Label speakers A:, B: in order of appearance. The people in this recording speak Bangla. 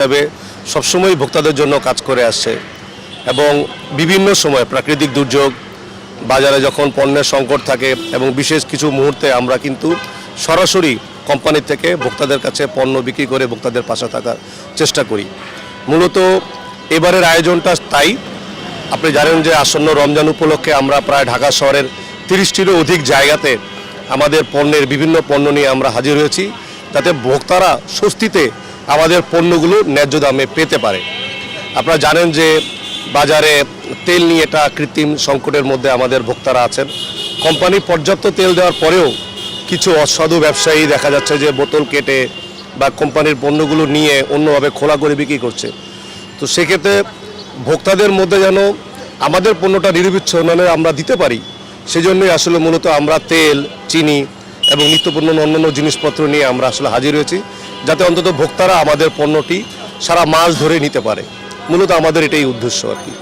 A: হিসাবে সবসময় ভোক্তাদের জন্য কাজ করে আসছে এবং বিভিন্ন সময় প্রাকৃতিক দুর্যোগ, বাজারে যখন পণ্যের সংকট থাকে এবং বিশেষ কিছু মুহূর্তে আমরা কিন্তু সরাসরি কোম্পানি থেকে ভোক্তাদের কাছে পণ্য বিক্রি করে ভোক্তাদের পাশে থাকার চেষ্টা করি। মূলত এবারের আয়োজনটা তাই। আপনি জানেন যে আসন্ন রমজান উপলক্ষে আমরা প্রায় ঢাকা শহরের তিরিশটিরও অধিক জায়গাতে আমাদের পণ্যের বিভিন্ন পণ্য নিয়ে আমরা হাজির হয়েছি, যাতে ভোক্তারা স্বস্তিতে আমাদের পণ্যগুলো ন্যায্য দামে পেতে পারে। আপনারা জানেন যে বাজারে তেল নিয়ে এটা কৃত্রিম সংকটের মধ্যে আমাদের ভোক্তারা আছেন। কোম্পানি পর্যাপ্ত তেল দেওয়ার পরেও কিছু অসাধু ব্যবসায়ী দেখা যাচ্ছে যে বোতল কেটে বা কোম্পানির পণ্যগুলো নিয়ে অন্যভাবে খোলা করে বিক্রি করছে। তো সেক্ষেত্রে ভোক্তাদের মধ্যে যেন আমাদের পণ্যটা নিরবিচ্ছন্নে আমরা দিতে পারি, সেজন্যই আসলে মূলত আমরা তেল, চিনি এবং নিত্যপণ্য অন্যান্য জিনিসপত্র নিয়ে আমরা আসলে হাজির হয়েছি। যাতে অন্তত ভোক্তারা আমাদের পণ্যটি সারা মাস ধরে নিতে পারে। মূলত আমাদের এটাই উদ্দেশ্য আর কি।